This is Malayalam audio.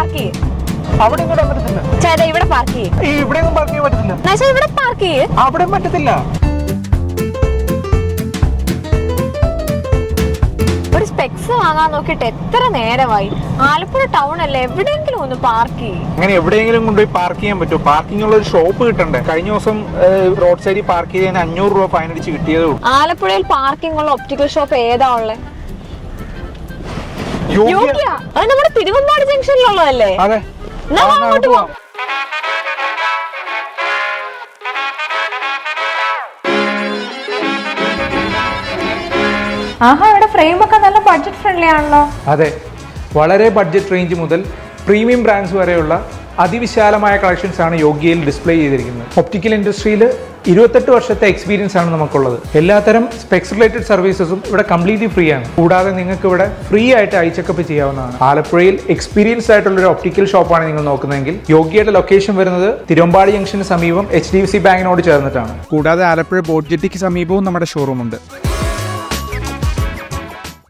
പാർക്ക് ചെയ്യ്. അവിടെ ഇങ്ങോട്ട് പറ്റത്തില്ല? ചേട്ടാ ഇവിടെ പാർക്ക് ചെയ്യ്. ഇവിടെയൊന്നും പാർക്ക് ചെയ്യാൻ പറ്റത്തില്ല. ഇവിടെ പാർക്ക് ചെയ്യ്. അവിടെ പറ്റത്തില്ല. ഒരു സ്പെക്സ് വാങ്ങാൻ നോക്കിയിട്ട് എത്ര നേരമായി? ആലപ്പുഴ ടൗൺ അല്ലേ? എവിടെയെങ്കിലും ഒന്ന് പാർക്ക് ചെയ്യ്. അങ്ങനെ എവിടെയെങ്കിലും കൊണ്ടുപോയി പാർക്ക് ചെയ്യാൻ പറ്റുമോ? പാർക്കിംഗ് ഉള്ള ഒരു ഷോപ്പ് കിട്ടണ്ടേ? കഴിഞ്ഞ ദിവസം റോഡ് സൈഡിൽ പാർക്ക് ചെയ്തതിന് അഞ്ഞൂറ് രൂപ ഫൈൻ അടിച്ച് കിട്ടിയതേ ഉള്ളൂ. ആലപ്പുഴയിൽ പാർക്കിംഗ് ഉള്ള ഒപ്റ്റിക്കൽ ഷോപ്പ് ഏതാ ഉള്ളത് യോഗ്യ അത് നമ്മുടെ തിരുവമ്പാട് ജംഗ്ഷനിലുള്ളതല്ലേ? അതെ. അങ്ങോട്ട് പോവാം. ആഹാ ഇവിടെ ഫ്രെയിം ഒക്കെ നല്ല ബഡ്ജറ്റ് ഫ്രണ്ട്ലി ആണല്ലോ. അതെ. വളരെ ബഡ്ജറ്റ് റേഞ്ച് മുതൽ പ്രീമിയം ബ്രാൻഡ്സ് വരെയുള്ള അതിവിശാലമായ കളക്ഷൻസ് ആണ് യോഗ്യയിൽ ഡിസ്പ്ലേ ചെയ്തിരിക്കുന്നത്. ഒപ്റ്റിക്കൽ ഇൻഡസ്ട്രിയിൽ ഇരുപത്തെട്ട് വർഷത്തെ എക്സ്പീരിയൻസ് ആണ് നമുക്കുള്ളത്. എല്ലാത്തരം സ്പെക്സ് റിലേറ്റഡ് സർവീസസും ഇവിടെ കംപ്ലീറ്റ്ലി ഫ്രീ ആണ്. കൂടാതെ നിങ്ങൾക്ക് ഇവിടെ ഫ്രീ ആയിട്ട് ഐ ചെക്കപ്പ് ചെയ്യാവുന്നതാണ്. ആലപ്പുഴയിൽ എക്സ്പീരിയൻസ് ആയിട്ടുള്ള ഒരു ഒപ്റ്റിക്കൽ ഷോപ്പാണ് നിങ്ങൾ നോക്കുന്നതെങ്കിൽ യോഗിയുടെ ലൊക്കേഷൻ വരുന്നത് തിരുവമ്പാടി ജംഗ്ഷന് സമീപം എച്ച് ഡി എഫ് സി ബാങ്കിനോട് ചേർന്നിട്ടാണ്. കൂടാതെ ആലപ്പുഴ ബോട്ട് ജെട്ടിക്ക് സമീപവും നമ്മുടെ ഷോറൂമുണ്ട്